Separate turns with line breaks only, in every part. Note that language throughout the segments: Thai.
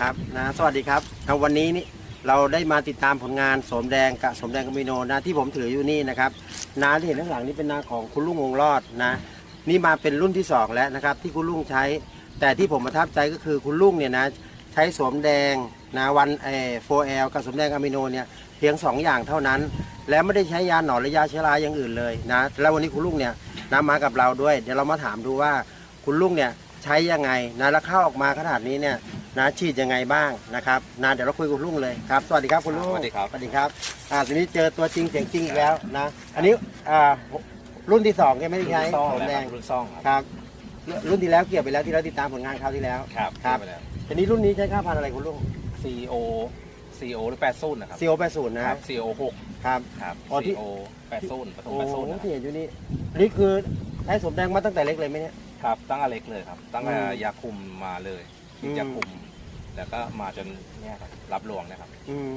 ครับนะสวัสดีครับเอาวันนี้นี่เราได้มาติดตามผลงานสมแดงกับสมแดงกามิโนนะที่ผมถืออยู่นี่นะครับนาที่เห็นข้างหลังนี่เป็นนาของคุณลุงวงรอดนะนี่มาเป็นรุ่นที่สองแล้วนะครับ ที่คุณลุงใช้ แต่ที่ผมประทับใจก็คือคุณลุงเนี่ยนะใช้สมแดงนะวันเอโฟเอลกับสมแดงอะมิโนเนี่ยเพียงสองอย่างเท่านั้น แล้วไม่ได้ใช้ยาหนอนรือยาเชื้อราอย่างอื่นเลยนะแล้ววันนี้คุณลุงเนี่ยนะมากับเราด้วย เดี๋ยวเรามาถามดูว่าคุณลุงเนี่ยใช้ยังไงนะแล้วเข้าออกมาขนาดนี้เนี่ย นะฉีดยังไงบ้างนะครับนะเดี๋ยวเราคุยกับคุณลุงเลยครับสวัสดีครับคุณลุง
สวัสดีครับ
สวัสดีครับอ่าทีนี้เจอตัวจริงเสียงจริงอีกแล้วนะอันนี้อ่ารุ่นที่สองใช่ไหมที่ใช้
ซ่อง
ผม
นะ
แด
ค
ง
รับรุ่นซ่องครับ
ครับรุ่นที่แล้วเกี่ยวไปแล้วที่เราติดตามผลงานคราวที่แล้ว
ครับ
ครับ
ไปแล้ว
ทีนี้รุ่นนี้ใช้ค่าพันธุ์อะไรคุณลุง
CEO CEO หรือแปดศูนย์นะครับ
ซีโอแปดศูนย์นะครับ
CEO หก
ครับ
ครับ
อ๋อที่
CEO แปดศูนย์ปฐม
โอ้
แปด
โห
ศูนย์นะค
ที่
รับ
เห็นอยู่นี่นี่คือใช้สมแดงมาตั้งแต่เล็กเลยไหมเนี่ย
ครับตั้งแต่เล็กเลยครับ ตั้งแต่
อืม
ยาคุมมาเลย ฉีด
อืม
ยาคุม แล้วก็มาจนเนี่ยครับรับรวงนะครับ
อืม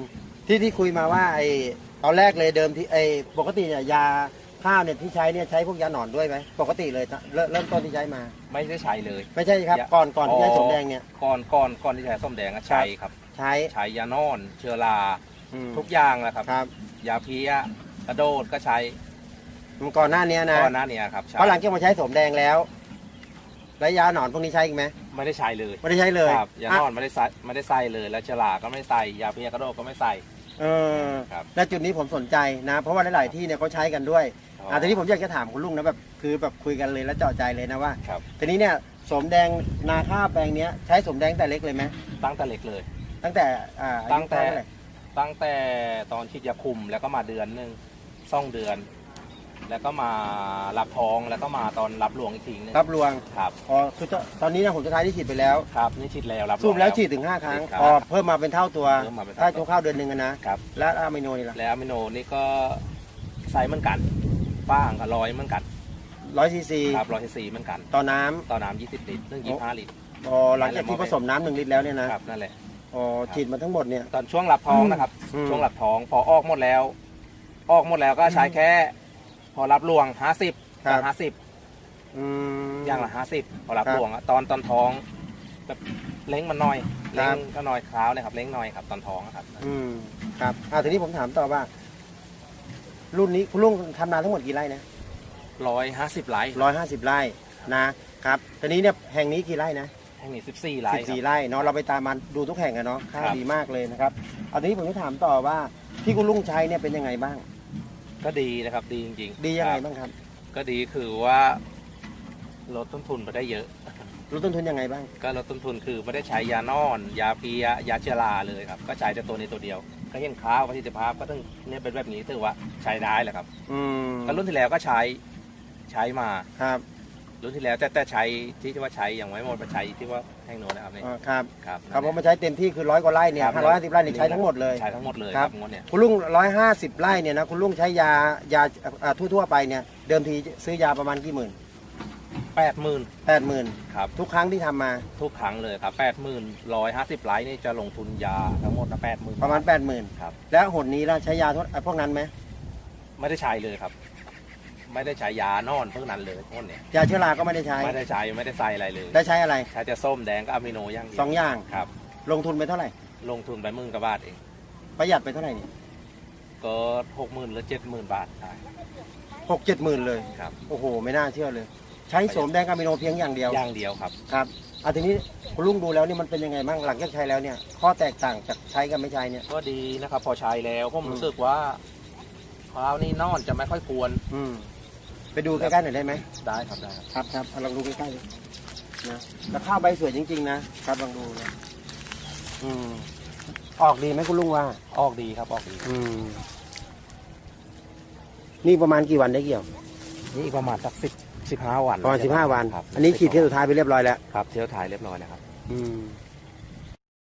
ที่ที่คุยมาว่าไอ้ตอนแรกเลยเดิมที่ไอ้ปกติเนี่ยยาข้าวเนี่ยที่ใช้เนี่ยใช้พวกยาหนอนด้วยไหมปกติเลยเริ่มเริ่มต้นที่ใช้มา
ไม่ได้ใช้เลย
ไม่ใช่ครับ
ยา
ก่อนก่อนที่ใช้สมแดงเนี่ย
ก่อนก่อนก่อนที่จะใช้ส้มแดงอะใช้ครับ
ใช้
ใช้ยานอน เชื้อรา
อืม
ทุกอย่างแหละครับ
ครับ
ยาเพี้ยกระโดดก็ใช้
ก่อนหน้านี้นะ
ก่อนหน้านี้ครับใช้
เพราะหลังจากมาใช้สมแดงแล้ว แล้วยาหนอนพวกนี้ใช้อีกไหม
ไม่ได้ใช้เลย
ไม่ได้ใช้เลย
ครับยานอนไม่ได้ใส่ไม่ได้ใส่เลยแล้วเชื้อราก็ไม่ใส่ยาเพี้ยกระโดดก็ไม่ใส่
เออ
ครับ
และจุดนี้ผมสนใจนะ เพราะว่าหลายๆที่เนี่ยเขาใช้กันด้วยอ่าทีนี้ผมอยากจะถามคุณลุงนะแบบคือแบบคุยกันเลยแล้วเจาะใจเลยนะว่า
ครับ
ทีนี้เนี่ยสมแดงนาข้าวแปลงเนี้ยใช้สมแดงแต่เล็กเลยไหม
ตั้งแต่เล็กเลย
ตั้งแต่อ่าอายุ
ตั้งแต่
เท่าไหร่
ตั้งแต่ตอนฉีดยาคุมแล้วก็มาเดือนหนึ่งซ่องเดือน แล้วก็มารับท้องแล้วก็มาตอนรับหลวงอีกทีหนึง
รับรวง
ครับ
อ๋อคือตอนนี้นะผมจะท้ายที่ฉีดไปแล้ว
ครับนี่ฉีดแล้วรับร
สู
อง
บแล้วฉีดถึง 5 ครั้ง
ครับ
อ๋อเพิ่มมาเป็นเท่าตัว
เพิ่มมาเป็น
ถ้า
เท่าตัว
โชว์ข้าวเดือนหนึ่งอะนะครับ แล้วอะมิโนนี่ล่ะ
แล้วอะมิโนนี่ก็ใส่เหมือนกันฟ้างกับร้อยเหมือนกัน
ร้อยซีซี
ครับร้อยสี่เหมือนกัน
ต่อน้ำ
ต่อน้ำยี่สิบลิตรซึ่งยี่ห้าลิตร
อ๋อหลังจากที่ผสมน้ำหนึ่งลิตรแล้วเนี่ยนะครับ
นั่นแหละ
อ๋อฉีดมาทั้งหมดเนี่ย
ตอนช่วงรับท้องนะครับ
อืม
ช่วงรับท้องพอออกหมดแล้ว ออกหมดแล้วก็ใช้แค่ พอรับรวงห้าสิบห้าสิบ
อืม
อย่างละห้าสิบพอรับ
ครับ
รวงอะตอนตอนท้องแบบเล้งมันน้อย
ครั
เล้
บ
งก็น้อยคราวนะครับเล้งน้อยครับตอนท้องอะครับ
อืมครับอ่าทีนี้ผมถามต่อว่า รุ่นนี้คุณลุงทำนาทั้งหมดกี่ไร่นะ
ร้อยห้าสิบไร่
ร้อยห้าสิบไร่นะครับทีนี้เนี่ยแห่งนี้กี่ไร่นะ
แห่งนี้สิบสี่ไร่
สิบ
ค
สี่
รับ
ไร่เนาะเราไปตามมันดูทุกแห่งอะเนาะข้าว
ครับ
ดีมากเลยนะครับเอาทีนี้ผมจะถามต่อว่าที่คุณลุงใช้เนี่ยเป็นยังไงบ้าง
ก็ดีนะครับดีจริงๆ
ดียังไง
ครับ
บ้างครับ
ก็ดีคือว่าลดต้นทุนไปได้เยอะ
ลดต้นทุนยังไงบ้าง
ก็ลดต้นทุนคือไม่ได้ใช้ยานอน ยาเพลียยาเชื้อราเลยครับ ก็ใช้แต่ตัวนี้ตัวเดียว ก็เห็นข้าวประสิทธิภาพก็ต้องเนี่ยเป็นแบบนี้ถือว่าใช้ได้แหละครับ
อืม
ก็รุ่นที่แล้วก็ใช้ใช้มา
ครับ
รุ่นที่แล้วแต่แต่ใช้ที่ที่ว่าใช้อย่างไม่หมดไปใช้ที่ว่าแห้งโนนะครับนี่
อ่าครับ
ครับ
ครับผมมาใช้เต็มที่คือร้อยกว่าไร่เนี่ย
คบ
ห้าร้อยห้าสิบไร่เนี่ยใช้ทั้งหมดเลย
ใช้ทั้งหมดเลย
ค
ค
รั
รับบ งวดเนี่ย
คุณลุงร้อยห้าสิบไร่เนี่ยนะคุณลุงใช้ยายาอ่าทั่วๆไปเนี่ยเดิมทีซื้อยาประมาณกี่หมื่น
แปดหมื่น
แปดหมื่น
ครับ
ทุกครั้งที่ทำมา
ทุกครั้งเลยครับแปดหมื่นร้อยห้าสิบไลท์นี่จะลงทุนยาทั้งหมดนะแปดหมื่น
ประมาณแปดหมื่น
ครับ
แล้วหนนี้เราใช้ยาทั่วพวกนั้นไหม
ไม่ได้ใช้เลยครับ ไม่ได้ใช้ยานอนพวกนั้นเลยพวกเนี้ย
ยาเชื้อราก็ไม่ได้ใช้
ไม่ได้ใช้ไม่ได้ใส่อะไรเลย
ได้ใช้อะไร
ใช้แต่ส้มแดงกับอะมิโนอย่างเดีว
สองอย่าง
ครับ
ลงทุนไปเท่าไหร่
ลงทุนไปหมื่นกว่าบาทเอง
ประหยัดไปเท่าไหร่เนี่ย
ก็หกหมื่นหรือเจ็ดหมื่นบาทได้
หกเจ็ดหมื่นเลย
ครับ
โอ้โห ไม่น่าเชื่อเลย ใช้โสมแดงอะมิโนเพียงอย่างเดียว
อย่างเดียวครับ
ครับอะทีนี้คุณลุงดูแล้วนี่มันเป็นยังไงบ้างหลังจากใช้แล้วเนี่ย ข้อแตกต่างจากใช้กับไม่ใช้เนี่ย
ก็ดีนะครับ พอใช้แล้วผม
อืม
รู้สึกว่าคราวนี้นอนจะไม่ค่อยควร
อืม ไปดูใกล้ๆหน่อยได้ไหม
ได้ครับได้ครับ
ครับครับเอาลองดูใกล้ๆเลยนะแต่ข้าวใบสวยจริงๆนะครับลองดูนะอืมออกดีไหมคุณลุงว่า
ออกดีครับออกดี
อืม นี่ประมาณกี่วันได้เกี่ยว
นี่อีกประมาณสักสิบสิบห้าวัน
ประมาณสิบห้าวัน
ครับ
อันนี้ฉีดเที่ยวสุดท้ายไปเรียบร้อยแล้ว
ครับเที่ยวถ่ายเรียบร้อยแล้วครับ
อืม